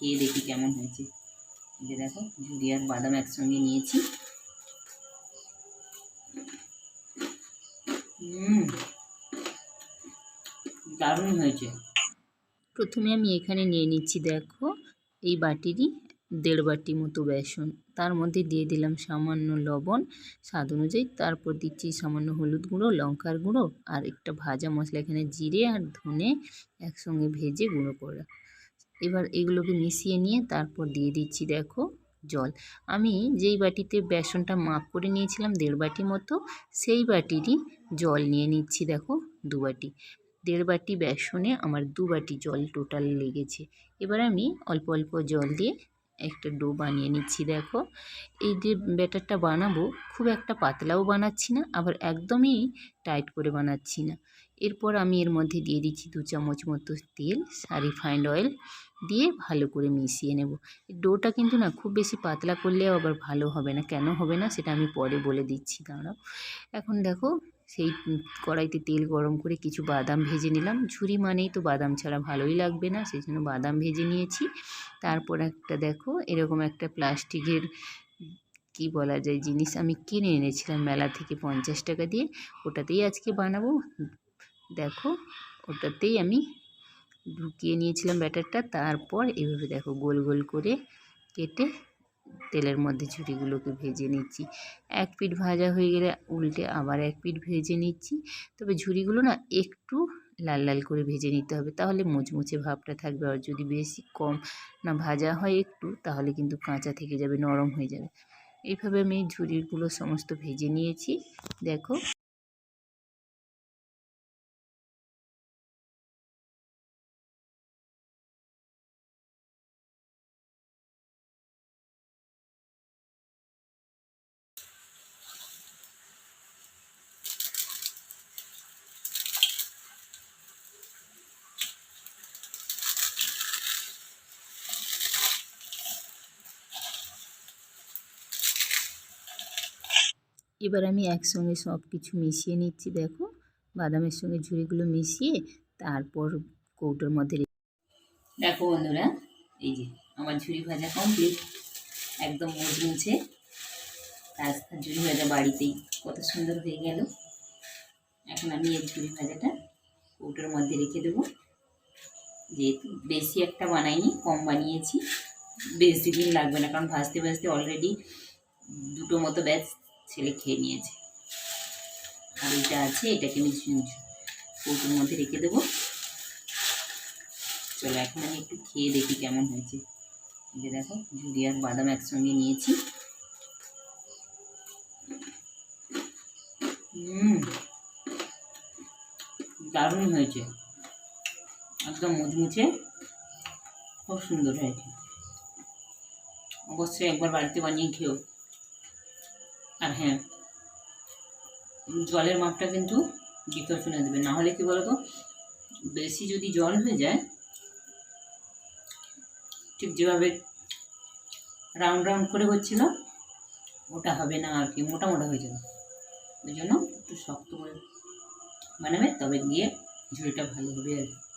খেয়ে দেখি কেমন হয়েছে। যে দেখো, ঝুড়ি আর বাদাম একসঙ্গে নিয়েছি। দারুণ হয়েছে। প্রথমে আমি এখানে নিয়ে নিচ্ছি, দেখো, এই বাটিরই দেড় বাটি মতো বেসন। তার মধ্যে দিয়ে দিলাম সামান্য লবণ, স্বাদ অনুযায়ী। তারপর দিচ্ছি সামান্য হলুদ গুঁড়ো, লঙ্কার গুঁড়ো আর একটা ভাজা মশলা। এখানে জিরে আর ধনে একসঙ্গে ভেজে গুঁড়ো করা এবার এগুলোকে মিশিয়ে নিয়ে তারপর দিয়ে দিচ্ছি দেখো জল। আমি যেই বাটিতে বেসনটা মাপ করে নিয়েছিলাম দেড় বাটি মতো, সেই বাটিরই জল নিয়ে নিচ্ছি দেখো দু বাটি। দেড় বাটি বেসনে আমার দু বাটি জল টোটাল লেগেছে। এবার আমি অল্প অল্প জল দিয়ে একটা ডো বানিয়ে নিচ্ছি, দেখো। এই যে ব্যাটারটা বানাবো, খুব একটা পাতলাও বানাচ্ছি না, আবার একদমই টাইট করে বানাচ্ছি না। এরপর আমি এর মধ্যে দিয়ে দিচ্ছি দু চামচ মতো তেল আর রিফাইন্ড অয়েল দিয়ে ভালো করে মিশিয়ে নেব। ডোটা কিন্তু না খুব বেশি পাতলা করলেও আবার ভালো হবে না। কেন হবে না সেটা আমি পরে বলে দিচ্ছি, দাঁড়াও। এখন দেখো সেই কড়াইতে তেল গরম করে কিছু বাদাম ভেজে নিলাম। ঝুরি মানেই তো বাদাম ছাড়া ভালোই লাগবে না সেই জন্য বাদাম ভেজে নিয়েছি। তারপর একটা দেখো, এরকম একটা প্লাস্টিকের, কি বলা যায়, জিনিস আমি কিনে এনেছিলাম মেলা থেকে পঞ্চাশ টাকা দিয়ে। ওটাতেই আজকে বানাবো। দেখো, ওটাতেই আমি ঢুকিয়ে নিয়েছিলাম ব্যাটারটা। তারপর এভাবে দেখো গোল গোল করে কেটে তেলের মধ্যে ঝুড়িগুলোকে ভেজে নিচ্ছি। এক পিঠ ভাজা হয়ে গেলে উল্টে আবার এক পিঠ ভেজে নিচ্ছি। তবে ঝুড়িগুলো না একটু লাল লাল করে ভেজে নিতে হবে। তাহলে মুচমুচে ভাবটা থাকবে আর যদি বেশি কম না ভাজা হয় একটু, তাহলে কিন্তু কাঁচা থেকে যাবে, নরম হয়ে যাবে। এইভাবে আমি ঝুড়িগুলো সমস্ত ভেজে নিয়েছি। দেখো এবার আমি একসঙ্গে সব কিছু মিশিয়ে নিচ্ছি, দেখো। বাদামের সঙ্গে ঝুড়িগুলো মিশিয়ে তারপর কৌটোর মধ্যে দেখো বন্ধুরা, এই যে আমার ঝুড়ি ভাজা কমপ্লিট একদম মুচমুচে। রাস্তার ঝুড়ি ভাজা বাড়িতেই কত সুন্দর হয়ে গেল। এখন আমি এই ঝুড়ি ভাজাটা কৌটোর মধ্যে রেখে দেবো। যেহেতু বেশি একটা বানাইনি, কম বানিয়েছি। বেশি দিন লাগবে না, কারণ ভাজতে ভাজতে অলরেডি দুটো মতো ব্যাচ ছেলে খেয়ে নিয়েছে। আর এটা আছে, এটাকে আমি কৌটোর মধ্যে রেখে দেবো। চলো, এখন আমি একটু খেয়ে দেখি কেমন হয়েছে। যে দেখো ঝুড়ি আর বাদাম একসঙ্গে নিয়েছি। দারুণ হয়েছে। একদম মুচমুচে, খুব সুন্দর হয়েছে। অবশ্যই একবার বাড়িতে বানিয়ে খেও আর হ্যাঁ জলের মাপটা কিন্তু দিতে শুনে দেবে। না হলে কি বলতো, বেশি যদি জল হয়ে যায়, ঠিক যেভাবে রাউন্ড রাউন্ড করে হচ্ছিল, ওটা হবে না আর কি, মোটা মোটা হয়ে যাবে। ওই জন্য একটু শক্ত করে বানাবে, তবে গিয়ে ঝুড়িটা ভালো হবে আর কি।